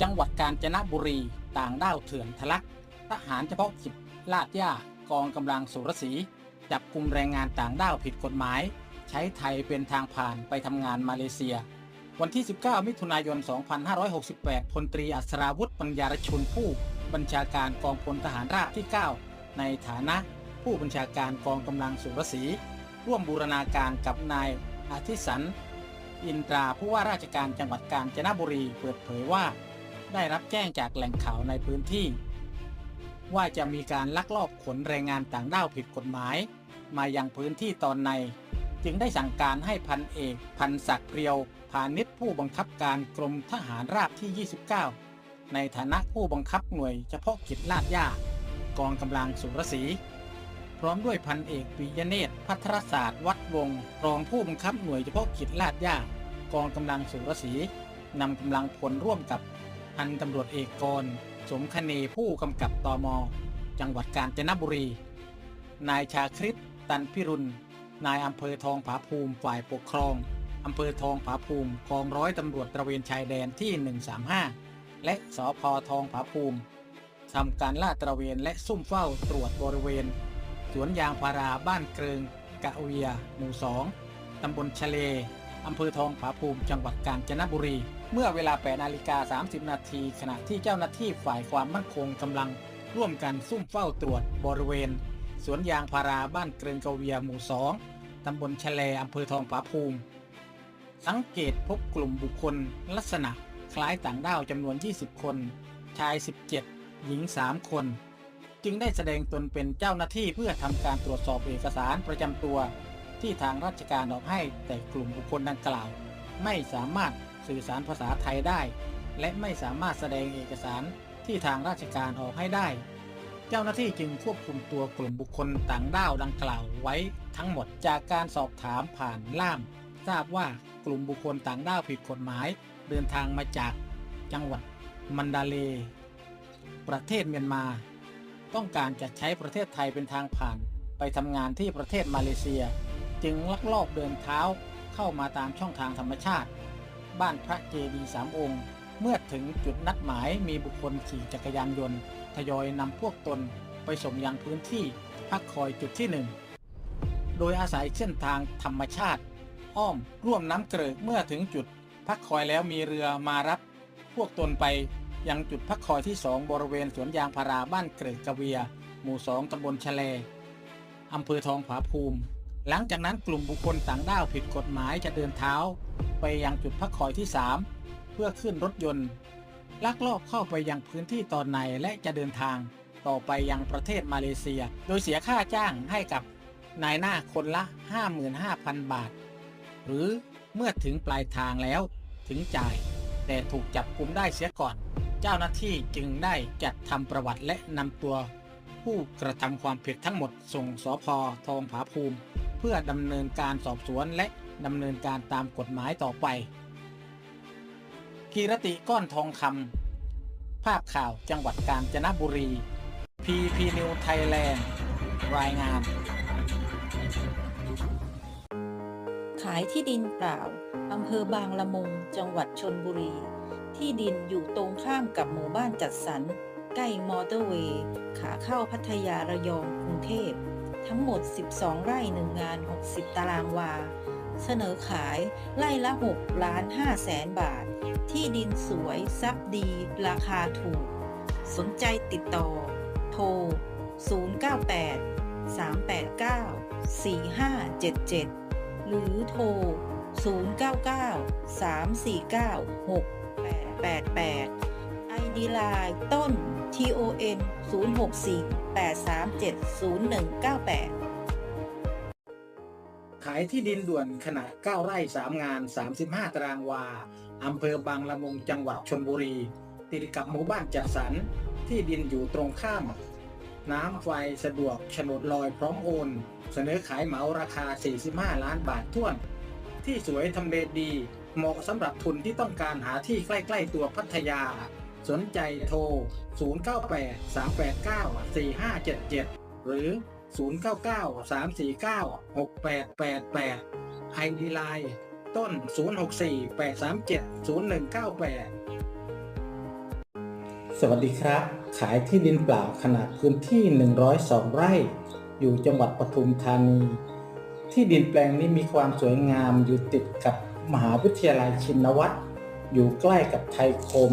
จังหวัดกาญจนบุรีต่างด้าวเถื่อนทะลัก ทหารเฉพาะกิจลาดย่ากองกำลังสุรศรีจับกลุ่มแรงงานต่างด้าวผิดกฎหมาย ใช้ไทยเป็นทางผ่านไปทำงานมาเลเซีย วันที่ 19 มิถุนายน 2568 พลตรีอัศราวุธปัญญารชุนผู้บัญชาการกองพลทหารราบที่ 9 ในฐานะผู้บัญชาการกองกำลังสุรศรีร่วมบูรณาการกับนายอาทิสัน อินตราผู้ว่าราชการจังหวัดกาญจนบุรีเปิดเผยว่า ได้รับแจ้งจากแหล่งข่าวในพื้นที่ ว่าจะมีการลักลอบขนแรงงานต่างด้าวผิดกฎหมาย มายังพื้นที่ตอนใน จึงได้สั่งการให้พันเอก พันศักดิ์เรียวพาณิชย์ผู้บังคับการกรมทหารราบที่ 29 ในฐานะผู้บังคับหน่วยเฉพาะกิจลาดย่ากองกำลังสุรศรีพร้อมด้วยพันเอกปิยเนตรพัทรศาสตร์วัดวงศ์รองผู้บังคับหน่วยเฉพาะกิจลาดย่ากองกำลังสุรศรีนำกำลังพลร่วมกับ พันตำรวจเอกกรสมคเนผู้กำกับตอมจังหวัดกาญจนบุรี นายชาคริตตันพิรุณ นายอำเภอทองผาภูมิฝ่ายปกครองอำเภอทองผาภูมิกองร้อยตำรวจตระเวนชายแดนที่ 135 และสพทองผาภูมิทำการลาดตระเวนและซุ่มเฝ้าตรวจบริเวณ สวนยางพาราบ้านเกริงกะเวีย หมู่สองตำบลชะเล อำเภอทองผาภูมิจังหวัดกาญจนบุรี เมื่อเวลา8นาฬิกา30 นาที ขณะที่เจ้าหน้าที่ฝ่ายความมั่นคงกำลัง ร่วมกันซุ่มเฝ้าตรวจบริเวณ สวนยางพาราบ้านเกริงกเวียหมู่สองตำบลชะเลอำเภอทองผาภูมิ สังเกตพบกลุ่มบุคคล ลักษณะคล้ายต่างด้าวจำนวน 20 คน ชาย 17 หญิง 3 คน จึงได้แสดงตนเป็นเจ้าหน้าที่เพื่อทำการตรวจสอบเอกสารประจำตัว ที่ทางราชการออกให้แต่กลุ่มบุคคลดังกล่าว ไม่สามารถสื่อสารภาษาไทยได้ และไม่สามารถแสดงเอกสารที่ทางราชการออกให้ได้ เจ้าหน้าที่จึงควบคุมตัวกลุ่มบุคคลต่างด้าวดังกล่าวไว้ทั้งหมดจากการสอบถามผ่านล่าม ทราบว่ากลุ่มบุคคลต่างด้าวผิดกฎหมาย เดินทางมาจากจังหวัดมันดาเล ประเทศเมียนมา ต้องการจะใช้ประเทศไทยเป็นทางผ่านไปทำงานที่ประเทศมาเลเซีย จึงลักลอบเดินเท้าเข้ามาตามช่องทางธรรมชาติ บ้านพระเจดีย์สามองค์ เมื่อถึงจุดนัดหมายมีบุคคลขี่จักรยานยนต์ทยอยนำพวกตนไปส่งยังพื้นที่พักคอยจุดที่หนึ่งโดยอาศัยเส้นทางธรรมชาติ อ้อมร่วมน้ำเกลือเมื่อถึงจุดพักคอยแล้วมีเรือมารับ พวกตนไปยังจุดพักคอยที่2บริเวณสวนยางพาราบ้านเกลือกเวีย หมู่2ตำบลชะเลอำเภอทองผาภูมิ หลังจากนั้นกลุ่มบุคคลต่างด้าวผิดกฎหมายจะเดินเท้า ไปยังจุดพักคอยที่ 3 เพื่อขึ้นรถยนต์ ลักลอบเข้าไปยังพื้นที่ตอนในและจะเดินทาง ต่อไปยังประเทศมาเลเซีย โดยเสียค่าจ้างให้กับนายหน้าคนละ 55,000 บาท หรือเมื่อถึงปลายทางแล้วถึงจ่าย แต่ถูกจับกุมได้เสียก่อน เจ้าหน้าที่จึงได้จัดทำประวัติและนำตัว ผู้กระทำความผิดทั้งหมดส่งสพทองผาภูมิ เพื่อดำเนินการสอบสวนและดำเนินการตามกฎหมายต่อไป กีรติก้อนทองคำภาพข่าวจังหวัดกาญจนบุรี PP New Thailand รายงาน ขายที่ดินเปล่าอำเภอบางละมุง จังหวัดชนบุรี ที่ดินอยู่ตรงข้ามกับหมู่บ้านจัดสรร ใกล้มอเตอร์เวย์ ขาเข้าพัทยาระยองกรุงเทพ ทั้งหมด 12 ไร่หนึ่งงาน 60 ตารางวา เสนอขายไร่ละ 6 ล้าน5แสนบาท ที่ดินสวยซับดี ราคาถูก สนใจติดต่อ โทร 098 389 4577 หรือโทร 099 349 6888 ID Line ต้น TON 064 837 0198 ขายที่ดินด่วนขนาด 9 ไร่ 3 งาน 35 ตารางวา อำเภอบางละมุงจังหวัดชนบุรี ติดกับหมู่บ้านจัดสรร ที่ดินอยู่ตรงข้าม น้ำไฟสะดวกโฉนดลอยพร้อมโอน เสนอขายเหมาราคา 45 ล้านบาทท้วน ที่สวยทำเลดี เหมาะสำหรับทุนที่ต้องการหาที่ใกล้ ๆ ตัวพัทยา สนใจโทร 098 389 4577 หรือ 099 349 6888 ID Line ต้น 064 837 0198 สวัสดีครับ ขายที่ดินเปล่าขนาดพื้นที่ 102 ไร่ อยู่จังหวัดปทุมธานี ที่ดินแปลงนี้มีความสวยงามอยู่ติดกับมหาวิทยาลัยชินวัตรอยู่ใกล้กับไทยคม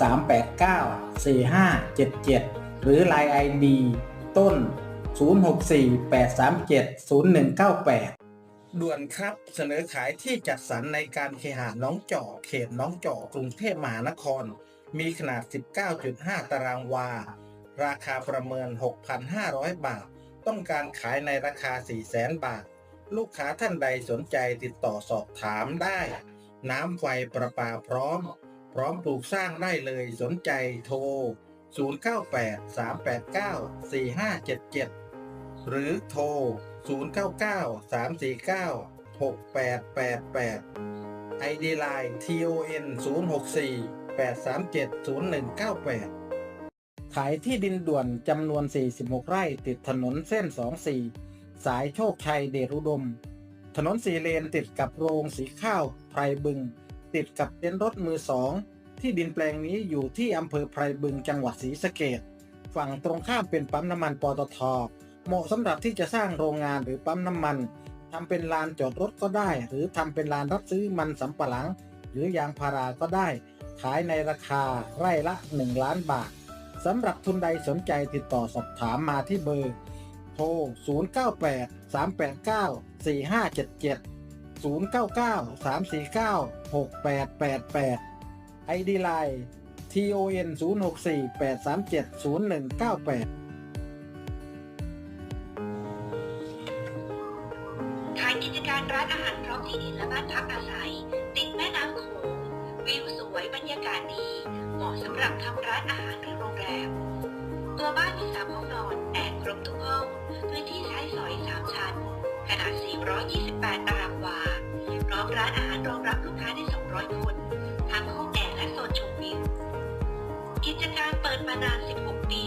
389 4577 หรือ Line ID ต้น 064 837 0198 ด่วนครับเสนอขายที่จัดสรรในการเคหะน้องจอกเขตน้องจอกกรุงเทพมหานคร มีขนาด 19.5 ตารางวา ราคาประเมิน 6,500 บาท ต้องการขายในราคา 400,000 บาท ลูกค้าท่านใดสนใจติดต่อสอบถามได้ น้ำไฟประปาพร้อม พร้อมปลูกสร้างได้เลยสนใจโทร 098 389 4577 หรือโทร 099 349 6888 ID Line TON 064 837 0198ขายที่ดินด่วนจำนวน 46 ไร่ติดถนนเส้น 24 สายโชคชัยเดชอุดม ถนนสีเลนติดกับโรงสีข้าวไพรบึง ติดกับเต็นท์รถมือสอง ที่ดินแปลงนี้อยู่ที่อำเภอไพรบึงจังหวัดศรีสะเกดฝั่งตรงข้ามเป็นปั๊มน้ำมันปตท เหมาะสำหรับที่จะสร้างโรงงานหรือปั๊มน้ำมันทำเป็นลานจอดรถก็ได้ หรือทำเป็นลานรับซื้อมันสำปะหลัง หรือยางพาราก็ได้ ขายในราคาไร่ละ 1 ล้านบาทสำหรับทุนใดสนใจติดต่อสอบถามมาที่เบอร์ โทร 098 389 4577 099 349 6888 ID Line TON 064 837 0198ขายกิจการร้านอาหารพร้อมที่ดินและบ้านพักอาศัย ติดแม่น้ำโขงวิวสวยบรรยากาศดี เหมาะสำหรับทำร้านอาหารหรือโรงแรม ตัวบ้านมีสามห้องนอน แอร์ครบทุกห้อง พื้นที่ใช้สอยสามชั้น ขนาด 428 ตารางวา พร้อมร้านอาหารรองรับลูกค้าได้ 200 คน ทั้งห้องแอร์และโซนชมวิว กิจการเปิดมานาน 16 ปี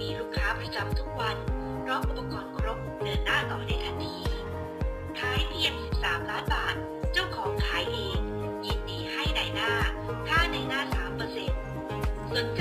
มีลูกค้าประจำทุกวันพร้อมอุปกรณ์ครบเดินหน้าต่อได้ทันทีขายเพียง 13 ล้านบาท เจ้าของขายเอง ยินดีให้ในายหน้า ค่าในหน้า 3%สนใจ